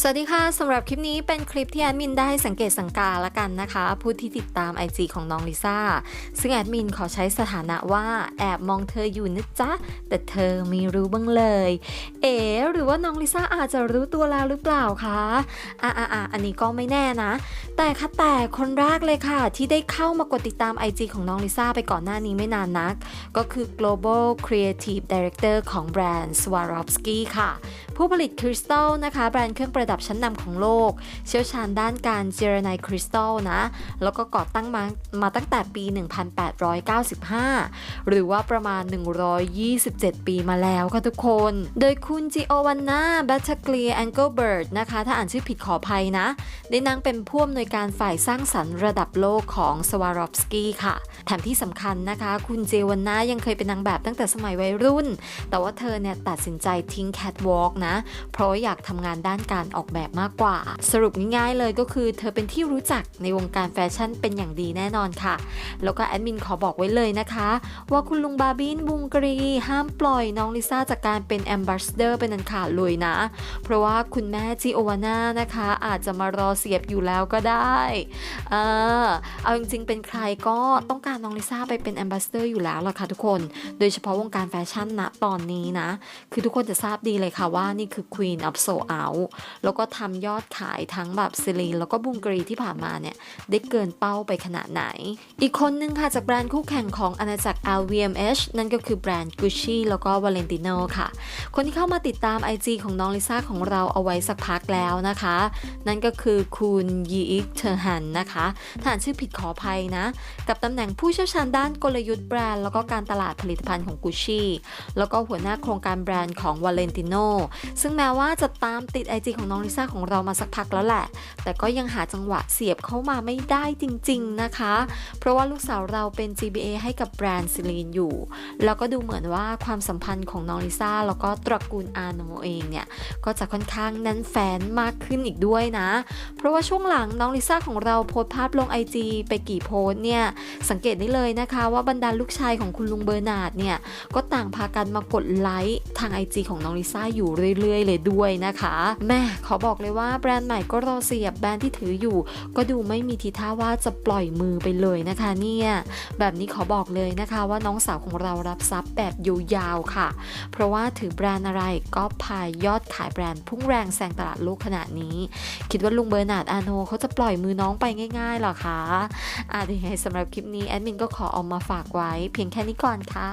สวัสดีค่ะสำหรับคลิปนี้เป็นคลิปที่แอดมินได้สังเกตสังกาละกันนะคะ ผู้ที่ติดตาม IG ของน้องลิซ่า ซึ่งแอดมินขอใช้สถานะว่าแอบมองเธออยู่นะจ๊ะ แต่เธอไม่รู้บ้างเลย เอ๋หรือว่าน้องลิซ่าอาจจะรู้ตัวแล้วหรือเปล่าคะอะอะอะอันนี้ก็ไม่แน่นะ แต่ค่ะแต่คนแรกเลยค่ะ ที่ได้เข้ามากดติดตาม IG ของน้องลิซ่าไปก่อนหน้านี้ไม่นานนัก ก็คือ global creative director ของแบรนด์ Swarovski ค่ะ ผู้ผลิตคริสตัลนะคะแบรนด์เครื่องประดับชั้นนำของโลก เชี่ยวชาญด้านการเจรไนคริสตัลนะ แล้วก็ก่อตั้งมามาตั้งแต่ปี 1895 หรือว่าประมาณ 127 ปีมาแล้วค่ะทุกคน โดยคุณจิโอวันนาแบตเกลียแองเกิลเบิร์ดนะคะ ถ้าอ่านชื่อผิดขออภัยนะ ได้นั่งเป็นผู้อำนวยการฝ่ายสร้างสรรค์ระดับโลกของสวารอฟสกี้ค่ะ แถมที่สำคัญนะคะ คุณเจวันนายังเคยเป็นนางแบบตั้งแต่สมัยวัยรุ่น แต่ว่าเธอเนี่ยตัดสินใจทิ้งแคทวอล์กนะ เพราะอยากทำงานด้านการออกแบบมากกว่า สรุปง่ายๆเลยก็คือ เธอเป็นที่รู้จักในวงการแฟชั่นเป็นอย่างดีแน่นอนค่ะ แล้วก็แอดมินขอบอกไว้เลยนะคะ ว่าคุณลุงบาบินบุงกรีห้ามปล่อยน้องลิซ่าจากการเป็นแอมบาสเดอร์เป็นอันขาดเลยนะ เพราะว่าคุณแม่จิโอวาน่านะคะ อาจจะมารอเสียบอยู่แล้วก็ได้เออเอาจริงๆ เป็นใครก็ต้องการน้องลิซ่าไปเป็นแอมบาสเดอร์อยู่แล้วล่ะค่ะทุกคน โดยเฉพาะวงการแฟชั่นณตอนนี้นะ คือทุกคนจะทราบดีเลยค่ะว่านี่คือ Queen of Soul Out แล้วก็ทำยอดขายทั้งแบบซิลีนแล้วก็บุงกรีที่ผ่านมาเนี่ย ได้เกินเป้าไปขนาดไหน อีกคนนึงค่ะ จากแบรนด์คู่แข่งของอาณาจักร LVMH นั่นก็คือแบรนด์ Gucci แล้วก็ Valentino ค่ะ คนที่เข้ามาติดตาม IG ของน้องลิซ่าของเราเอาไว้สักพักแล้วนะคะ นั่นก็คือคุณยีอิกเทอร์ฮันนะคะถ้าอ่านชื่อผิดขออภัยนะ กับตำแหน่งผู้เชี่ยวชาญด้านกลยุทธ์แบรนด์แล้วก็การตลาดผลิตภัณฑ์ของ Gucci แล้วก็หัวหน้าโครงการแบรนด์ของ Valentino ซึ่งแม้ว่าจะตามติด IG ของน้ององลิซ่าของเรามาสักพักแล้วแหละ แต่ก็ยังหาจังหวะเสียบเข้ามาไม่ได้จริงๆนะคะ เพราะว่าลูกสาวเราเป็น GBA ให้กับแบรนด์ซิลีนอยู่ แล้วก็ดูเหมือนว่าความสัมพันธ์ของน้องลิซ่าแล้วก็ตระกูลอาโนเองเนี่ย ก็จะค่อนข้างแน่นแฟนมากขึ้นอีกด้วยนะ เพราะว่าช่วงหลังน้องลิซ่าของเราโพสภาพลง IG ไปกี่โพสเนี่ย สังเกตได้เลยนะคะว่าบรรดาลูกชายของคุณลุงเบอร์นาร์ดเนี่ย ก็ต่างพากันมากดไลค์ทาง IG ของน้องลิซ่าอยู่เรื่อยๆ เลยด้วยนะคะ แม่ขอบอกเลยว่าแบรนด์ใหม่ก็รอเสียบแบรนด์ที่ถืออยู่ ก็ดูไม่มีทีท่าว่าจะปล่อยมือไปเลยนะคะเนี่ยแบบนี้ขอบอกเลยนะคะว่าน้องสาวของเรารับทรัพย์แบบยาวๆค่ะ เพราะว่าถือแบรนด์อะไรก็พายยอดขายแบรนด์พุ่งแรงแซงตลาดโลกขนาดนี้ คิดว่าลุงเบอร์นาร์ดอาโนเขาจะปล่อยมือน้องไปง่ายๆหรอคะอะยังไงสำหรับคลิปนี้แอดมินก็ขอเอามาฝากไว้ เพียงแค่นี้ก่อนค่ะ